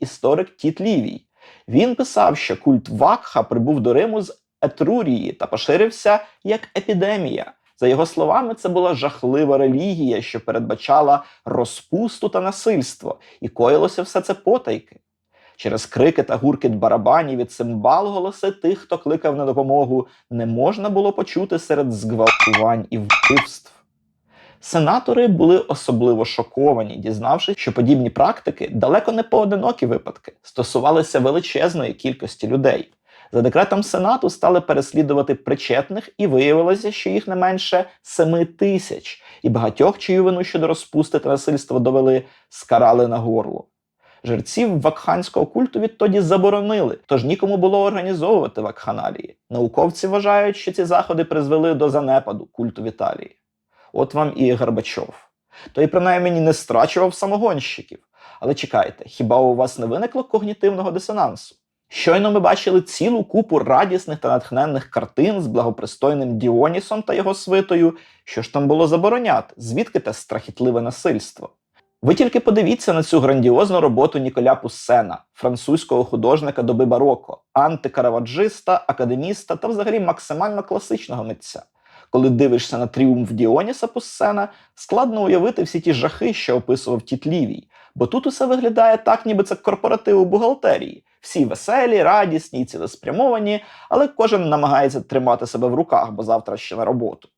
історик Тіт Лівій. Він писав, що культ Вакха прибув до Риму з Етрурії та поширився як епідемія. За його словами, це була жахлива релігія, що передбачала розпусту та насильство, і коїлося все це потайки. Через крики та гуркіт барабанів і цимбал голоси тих, хто кликав на допомогу, не можна було почути серед зґвалтувань і вбивств. Сенатори були особливо шоковані, дізнавшись, що подібні практики далеко не поодинокі випадки стосувалися величезної кількості людей. За декретом Сенату стали переслідувати причетних, і виявилося, що їх не менше семи тисяч, і багатьох, чию вину щодо розпусти та насильства довели, скарали на горло. Жерців вакханського культу відтоді заборонили, тож нікому було організовувати вакханалії. Науковці вважають, що ці заходи призвели до занепаду культу в Італії. От вам і Горбачов. Той принаймні не страчував самогонщиків. Але чекайте, хіба у вас не виникло когнітивного дисонансу? Щойно ми бачили цілу купу радісних та натхненних картин з благопристойним Діонісом та його свитою. Що ж там було забороняти? Звідки те страхітливе насильство? Ви тільки подивіться на цю грандіозну роботу Ніколя Пуссена, французького художника доби бароко, антикараваджиста, академіста та взагалі максимально класичного митця. Коли дивишся на тріумф Діоніса Пуссена, складно уявити всі ті жахи, що описував Тіт Лівій, бо тут усе виглядає так, ніби це корпоратив у бухгалтерії. Всі веселі, радісні цілеспрямовані, але кожен намагається тримати себе в руках, бо завтра ще на роботу.